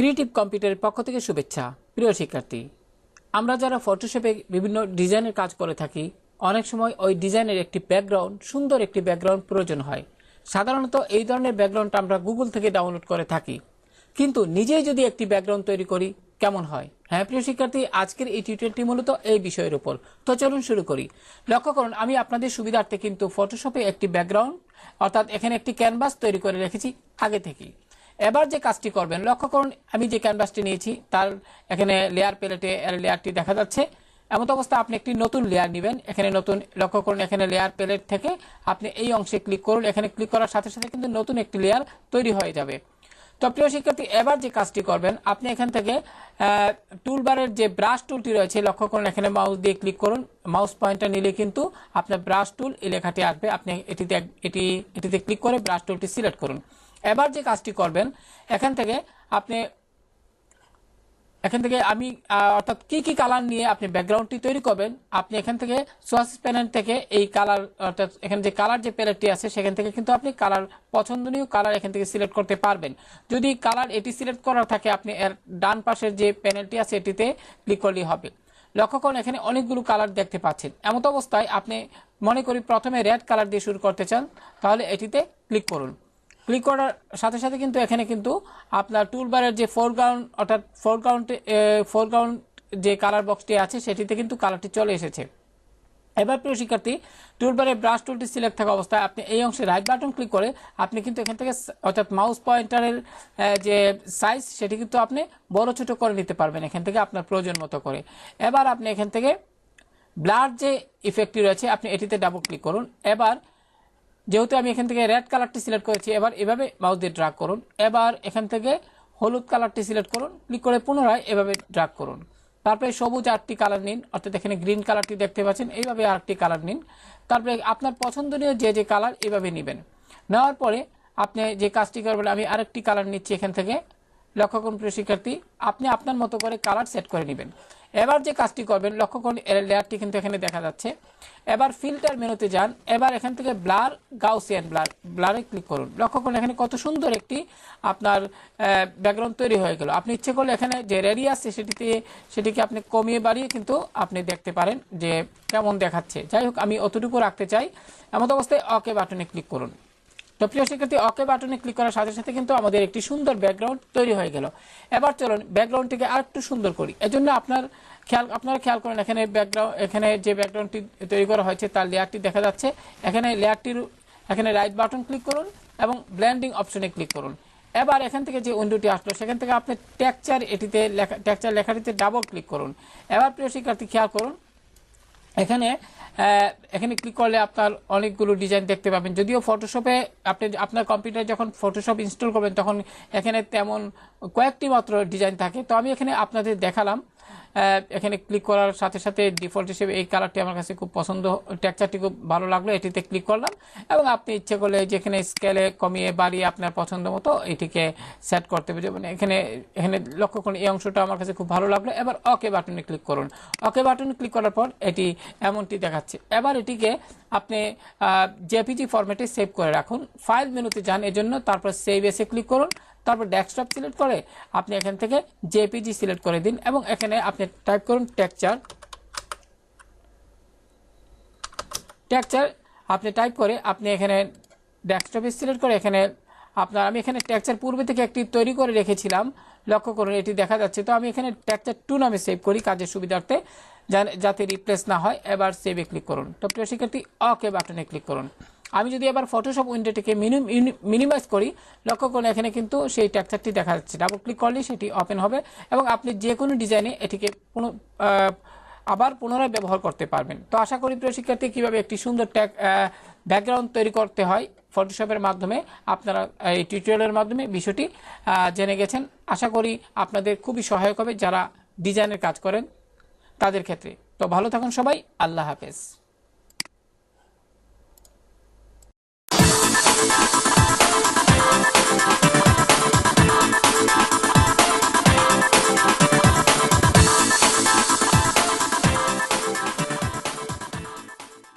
Creative কম্পিউটারের পক্ষ থেকে শুভেচ্ছা। প্রিয় শিক্ষার্থী, আমরা যারা ফটোশপে বিভিন্ন ডিজাইনের কাজ করে থাকি, অনেক সময় ওই ডিজাইনের একটি ব্যাকগ্রাউন্ড সুন্দর একটি ব্যাকগ্রাউন্ড প্রয়োজন হয়। সাধারণত এই ধরনের ব্যাকগ্রাউন্ডটা আমরা গুগল থেকে ডাউনলোড করে থাকি। কিন্তু নিজেই যদি একটি ব্যাকগ্রাউন্ড তৈরি করি, কেমন হয়? হ্যাঁ প্রিয় শিক্ষার্থী, আজকের এই টিউটোরিয়ালটি মূলত এই বিষয়ের উপর। তো চলুন শুরু করি। লক্ষ্য করুন, আমি আপনাদের সুবিধার্থে কিন্তু ফটোশপে একটি ব্যাকগ্রাউন্ড অর্থাৎ এখানে একটি ক্যানভাস তৈরি করে রেখেছি আগে থেকেই। এবার যে কাজটি করবেন, লক্ষ্য করুন, আমি যে ক্যানভাসটি নিয়েছি, তার এখানে লেয়ার এর লেয়ারটি দেখা যাচ্ছে। এমন অবস্থা আপনি একটি নতুন লেয়ার নেবেন, এখানে নতুন, লক্ষ্য করুন, এখানে লেয়ার প্লেট থেকে আপনি এই অংশে ক্লিক করুন, এখানে ক্লিক করার সাথে সাথে কিন্তু নতুন একটি লেয়ার তৈরি হয়ে যাবে। তো প্রিয় শিক্ষার্থী, এবার যে কাজটি করবেন, আপনি এখান থেকে টুলবারের যে ব্রাশ টুলটি রয়েছে, লক্ষ্য করুন, এখানে মাউস দিয়ে ক্লিক করুন। মাউস পয়েন্টটা নিলে কিন্তু আপনার ব্রাশ টুল এই লেখাটি আসবে। আপনি এটিতে এটি, এটিতে ক্লিক করে ব্রাশ টুলটি সিলেক্ট করুন। এবার যে কাজটি করবেন, এখান থেকে আপনি, এখান থেকে আমি অর্থাৎ কি কি কালার নিয়ে আপনি ব্যাকগ্রাউন্ডটি তৈরি করবেন, আপনি এখান থেকে সোয়াস প্যানেল থেকে এই কালার অর্থাৎ এখানে যে কালার যে প্যালেটটি আছে, সেখান থেকে কিন্তু আপনি কালার পছন্দনীয় কালার এখান থেকে সিলেক্ট করতে পারবেন। যদি কালার এটি সিলেক্ট করার থাকে, আপনি এর ডান পাশের যে প্যানেলটি আছে, এটিতে ক্লিক করলেই হবে। লক্ষ্য করুন, এখানে অনেকগুলো কালার দেখতে পাচ্ছেন। এমত অবস্থায় আপনি মনে করি প্রথমে রেড কালার দিয়ে শুরু করতে চান, তাহলে এটিতে ক্লিক করুন। ক্লিক করার সাথে সাথে কিন্তু এখানে কিন্তু আপনার টুলবারের যে ফোরগ্রাউন্ড অর্থাৎ ফোরগ্রাউন্ড ফোরগ্রাউন্ড যে কালার বক্সটি আছে, সেটিতে কিন্তু কালারটি চলে এসেছে। এবার প্রিয় শিক্ষার্থী টুলবারে ব্রাশ টুলটি সিলেক্ট থাকা অবস্থায় আপনি এই অংশে রাইট বাটন ক্লিক করে আপনি কিন্তু এখান থেকে অর্থাৎ মাউস পয়েন্টারের যে সাইজ সেটি কিন্তু আপনি বড় ছোট করে নিতে পারবেন এখান থেকে আপনার প্রয়োজন মতো করে। এবার আপনি এখান থেকে ব্লার যে ইফেক্টটি রয়েছে, আপনি এটিতে ডাবল ক্লিক করুন। এবার যেহেতু আমি এখান থেকে রেড কালারটি সিলেক্ট করেছি, এবার এভাবে মাউস দিয়ে ড্রাগ করুন। এবার এখান থেকে হলুদ কালারটি সিলেক্ট করুন ক্লিক করে পুনরায় এভাবে ড্রাগ করুন। তারপরে সবুজ আটটি কালার নিন, অর্থাৎ এখানে গ্রিন কালারটি দেখতে পাচ্ছেন, এইভাবে আরেকটি কালার নিন। তারপরে আপনার পছন্দনীয় যে যে কালার এভাবে নেবেন। নেওয়ার পরে আপনি যে কাজটি করবেন, আমি আরেকটি কালার নিচ্ছি এখান থেকে। লক্ষ্য করুন প্রিয় শিক্ষার্থী, আপনি আপনার মতো করে কালার সেট করে নেবেন। এবার যে কাজটি করবেন, লক্ষ্য করুন লেয়ারটি কিন্তু এখানে দেখা যাচ্ছে। এবার ফিল্টার মেনুতে যান। এবার এখান থেকে ব্লার, গাউসিয়ান ব্লার, ব্লারে ক্লিক করুন। লক্ষ্য করুন, এখানে কত সুন্দর একটি আপনার ব্যাকগ্রাউন্ড তৈরি হয়ে গেল। আপনি ইচ্ছে করলে এখানে যে রেডিয়াস সেটিতে, সেটিকে আপনি কমিয়ে বাড়িয়ে কিন্তু আপনি দেখতে পারেন যে কেমন দেখাচ্ছে। যাই হোক, আমি অতটুকু রাখতে চাই। এমন অবস্থায় অকে বাটনে ক্লিক করুন। তো প্রিয় শিক্ষার্থী অকে বাটনে ক্লিক করার সাথে সাথে কিন্তু আমাদের একটি সুন্দর ব্যাকগ্রাউন্ড তৈরি হয়ে গেল। এবার চলুন ব্যাকগ্রাউন্ডটিকে আর একটু সুন্দর করি। এজন্য আপনার খেয়াল, আপনারা খেয়াল করেন, এখানে ব্যাকগ্রাউন্ড এখানে যে ব্যাকগ্রাউন্ডটি তৈরি করা হয়েছে তার লেয়ারটি দেখা যাচ্ছে। এখানে লেয়ারটির, এখানে রাইট বাটন ক্লিক করুন এবং ব্ল্যান্ডিং অপশনে ক্লিক করুন। এবার এখান থেকে যে উইন্ডোটি আসলো, সেখান থেকে আপনি টেক্সচার এটিতে লেখা টেক্সচার লেখাটিতে ডাবল ক্লিক করুন। এবার প্রিয় শিক্ষার্থী, খেয়াল করুন, এখানে এখানে ক্লিক করলে আপনার অনেকগুলো ডিজাইন দেখতে পাবেন। যদিও ফটোশপে আপনি আপনার কম্পিউটার যখন ফটোশপ ইনস্টল করবেন, তখন এখানে তেমন কয়েকটি মাত্র ডিজাইন থাকে। তো আমি এখানে আপনাদের দেখালাম এখানে ক্লিক করার সাথে সাথে ডিফল্ট হিসেবে এই কালারটি আমার কাছে খুব পছন্দ টেক্সচারটি খুব ভালো লাগল, এটিতে ক্লিক করলাম। এবং আপনি ইচ্ছে করলে যেখানে স্কেলে কমিয়ে বাড়িয়ে আপনার পছন্দ মতো এটিকে সেট করতে পারবেন মানে এখানে এখানে লক্ষ্য করুন, এই অংশটা আমার কাছে খুব ভালো লাগল। এবার ওকে বাটনে ক্লিক করুন। ওকে বাটনে ক্লিক করার পর এটি এমনটি দেখাচ্ছে। এবার এটিকে আপনি জেপিজি ফরম্যাটে সেভ করে রাখুন। ফাইল মেনুতে যান, এজন্য তারপর সেভ এসে ক্লিক করুন। তারপর ডেস্কটপ সিলেক্ট করে আপনি এখান থেকে জেপিজি সিলেক্ট করে দিন এবং এখানে আপনি টাইপ করুন টেকচার টেক্সচার আপনি টাইপ করে আপনি এখানে ডেস্কটপে সিলেক্ট করে এখানে আপনার, আমি এখানে টেক্সচার পূর্বে থেকে একটি তৈরি করে রেখেছিলাম। লক্ষ্য করুন, এটি দেখা যাচ্ছে। তো আমি এখানে টেক্সচার টু নামে সেভ করি কাজের সুবিধার্থে যাতে রিপ্লেস না হয়, এবার সেভে ক্লিক করুন। তো প্রিয় শিক্ষার্থী ওকে বাটনে ক্লিক করুন। আমি যদি এবার ফটোশপ উইন্ডোটিকে মিনিমাইজ করি, লক্ষ্য করুন এখানে কিন্তু সেই টেক্সচারটি দেখা যাচ্ছে। ডাবল ক্লিক করলে সেটি ওপেন হবে এবং আপনি যে কোনো ডিজাইনে এটিকে আবার পুনরায় ব্যবহার করতে পারবেন। তো আশা করি প্রিয় শিক্ষার্থী, কীভাবে একটি সুন্দর ট্যাগ ব্যাকগ্রাউন্ড তৈরি করতে হয় ফটোশপের মাধ্যমে, আপনারা এই টিউটোরিয়ালের মাধ্যমে বিষয়টি জেনে গেছেন। আশা করি আপনাদের খুবই সহায়ক হবে যারা ডিজাইনের কাজ করেন তাদের ক্ষেত্রে। তো ভালো থাকুন সবাই, আল্লাহ হাফেজ।